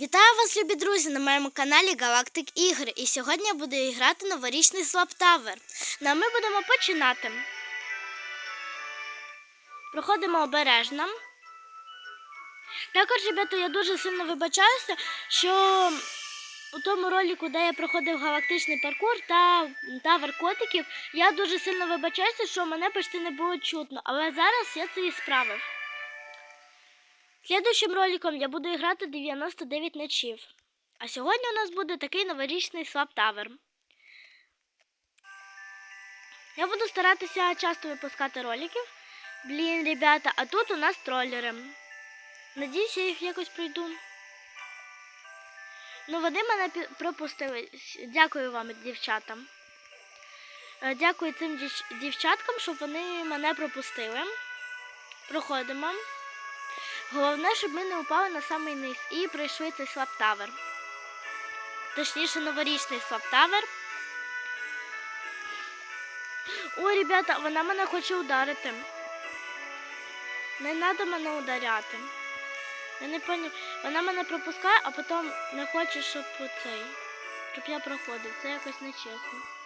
Вітаю вас, любі друзі, на моєму каналі Галактик Ігри. І сьогодні я буду грати новорічний Слап Тавер. Ну а ми будемо починати. Проходимо обережно. Також, ребята, я дуже сильно вибачаюся, що у тому ролику, де я проходив галактичний паркур та тавер котиків, я дуже сильно вибачаюся, що мене почти не було чутно. Але зараз я це і справив. Слідуючим роликом я буду грати 99 ночів. А сьогодні у нас буде такий новорічний слаб тавер. Я буду старатися часто випускати роликів. Блін, ребята, а тут у нас тролери. Надіюсь, я їх якось пройду. Ну, вони мене пропустили. Дякую вам, дівчатам. Е, Дякую цим дівчаткам, що вони мене пропустили. Проходимо. Головне, щоб ми не упали на самий низ і пройшли цей слаптавер. Точніше, новорічний слаптавер. Ой, ребята, вона мене хоче ударити. Не треба мене ударяти. Я не поняв. Вона мене пропускає, а потім не хоче, щоб цей. Щоб я проходив. Це якось нечесно.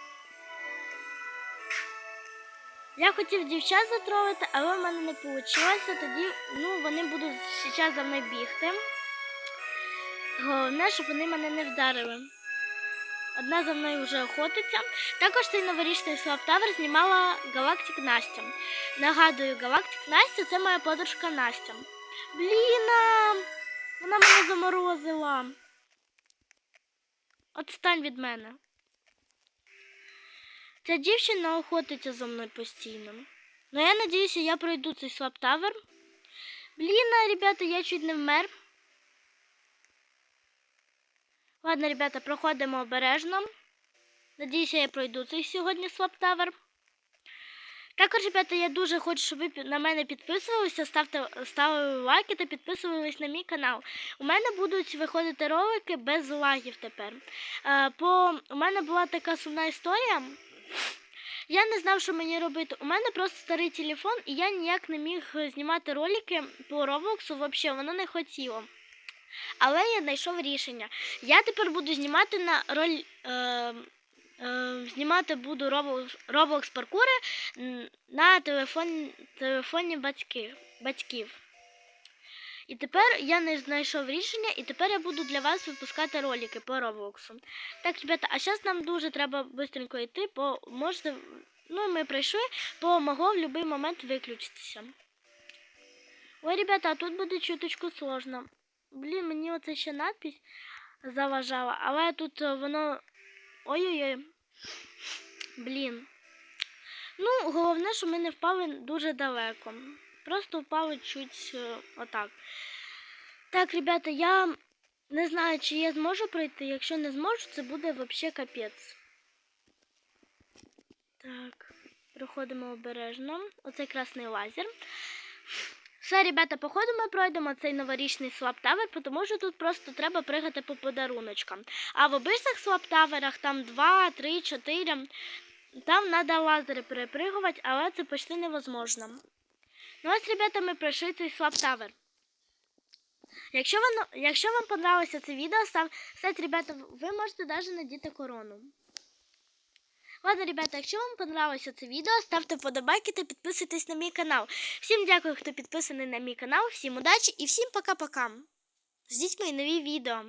Я хотів дівчат затролити, але в мене не вийшло. Тоді ну, вони будуть зараз за мною бігти. Головне, щоб вони мене не вдарили. Одна за мною вже охотиться. Також цей новорічний Славтавер знімала Галактик Настя. Нагадую, Галактик Настя це моя подружка Настя. Бліна! Вона мене заморозила. Отстань від мене. Ця дівчина охотиться за мною постійно. Ну я надіюся, я пройду цей слаптавер. Блін, ребята, я чуть не вмер. Ладно, ребята, проходимо обережно. Надіюся, я пройду цей сьогодні слаптавер. Також, ребята, я дуже хочу, щоб ви на мене підписувалися, ставте, ставили лайки та підписувались на мій канал. У мене будуть виходити ролики без лагів тепер. Е, по, у мене була така сумна історія. Я не знав, що мені робити. У мене просто старий телефон, і я ніяк не міг е, знімати ролики по Роблоксу, взагалі, воно не хотіло. Але я знайшов рішення. Я тепер буду знімати на роль. Е, е, знімати буду Roblox паркури на телефон, телефоні батьки, батьків. І тепер я не знайшов рішення, і тепер я буду для вас випускати ролики по Роблоксу. Так, ребята, а зараз нам дуже треба швидко йти, бо можете. Ну, ми прийшли, бо могло в будь-який момент виключитися. Ой, ребята, а тут буде чуточку сложно. Блін, мені оце ще надпись заважала, але тут е, воно. Ой-ой-ой. Блін. Ну, головне, що ми не впали дуже далеко. Просто впали чуть е, отак. Так, ребята, я не знаю, чи я зможу пройти. Якщо не зможу, це буде взагалі капець. Так, проходимо обережно. Оцей красний лазер. Все, ребята, походу ми пройдемо цей новорічний слаптавер, тому що тут просто треба пригати по подаруночкам. А в обичних слаптаверах там 2, 3, 4. Там треба лазери перепригувати, але це почти невозможно. Ну ось, ребята, ми пройшли цей слаптавер. Якщо, воно, якщо вам понравилося це відео, став, кстати, ребята, ви можете навіть надіти корону. Ладно, ребята, якщо вам понравилося це відео, ставте вподобайки та підписуйтесь на мій канал. Всім дякую, хто підписаний на мій канал, всім удачі і всім пока-пока. Ждіть мої нові відео.